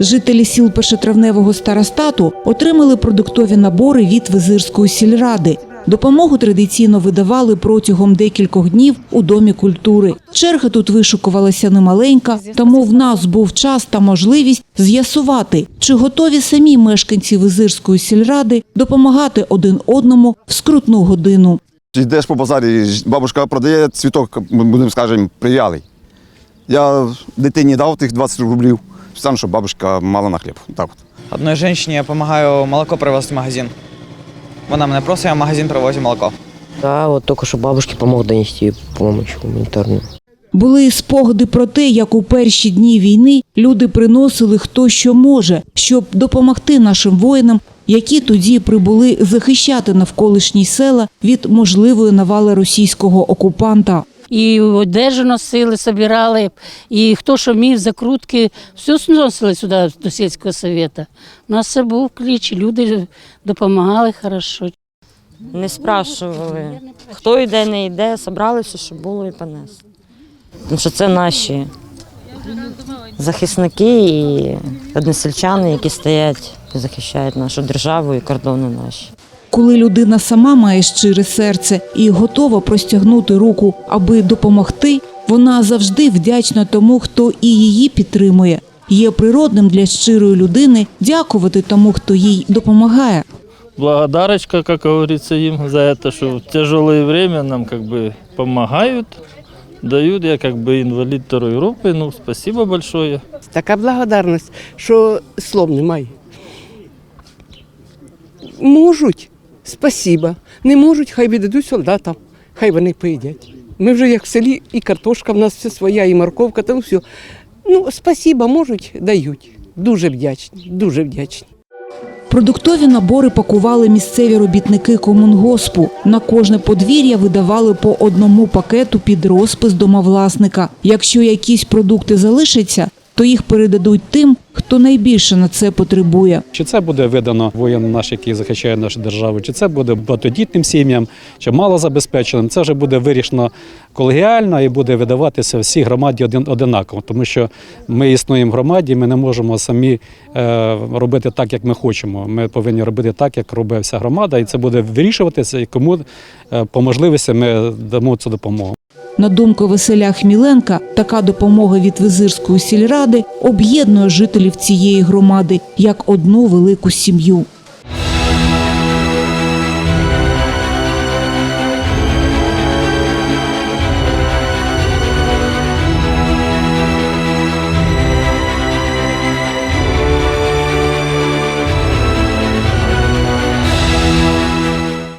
Жителі сіл першотравневого старостату отримали продуктові набори від Визирської сільради. Допомогу традиційно видавали протягом декількох днів у домі культури. Черга тут вишукувалася немаленька, тому в нас був час та можливість з'ясувати, чи готові самі мешканці Визирської сільради допомагати один одному в скрутну годину. Йдеш по базарі, бабушка продає цвіток, будемо скажемо, прив'ялий. Я дитині дав тих 20 рублів, сам, щоб бабушка мала на хліб. Так от. Одной женщине я помогаю молоко привозить в магазин. Вона мене просить, я в магазин привозю молоко. Да, вот только что бабушке помог донести помощь гуманитарную. Були і спогади про те, як у перші дні війни люди приносили хто що може, щоб допомогти нашим воїнам, які тоді прибули захищати навколишні села від можливої навали російського окупанта. І одежу носили, собирали, і хто що міг, закрутки, все зносили сюди до сільського совєту. У нас це був кліч, люди допомагали хорошо. Не спрашували, хто йде, не йде, собрали все, що було і понесли. Тому що це наші захисники і односельчани, які стоять і захищають нашу державу і кордони наші Коли людина сама має щире серце і готова простягнути руку, аби допомогти, вона завжди вдячна тому, хто і її підтримує. Є природним для щирої людини дякувати тому, хто їй допомагає. благодарочка, как говорится, им за это, что в тяжелое время нам как бы помогают, дают. Я как бы инвалид второй группы, ну, спасибо большое. Така благодарність, що слов немає. Можуть, спасіба. Не можуть, хай віддадуть солдатам, хай вони поїдять. Ми вже як в селі, і картошка в нас все своя, і морковка, там все. Ну, спасіба, можуть, дають. Дуже вдячні, дуже вдячні. Продуктові набори пакували місцеві робітники комунгоспу. На кожне подвір'я видавали по одному пакету під розпис домовласника. Якщо якісь продукти залишаться, то їх передадуть тим, хто найбільше на це потребує. Чи це буде видано воїнам нашим, які захищають нашу державу, чи це буде багатодітним сім'ям, чи малозабезпеченим. Це вже буде вирішено колегіально і буде видаватися всій громаді один одинаково, тому що ми існуємо в громаді, ми не можемо самі е, робити так, як ми хочемо. Ми повинні робити так, як робить вся громада, і це буде вирішуватися, і кому е, по можливості ми дамо цю допомогу. На думку Василя Хміленка, така допомога від Визирської сільради об'єднує жителів цієї громади як одну велику сім'ю.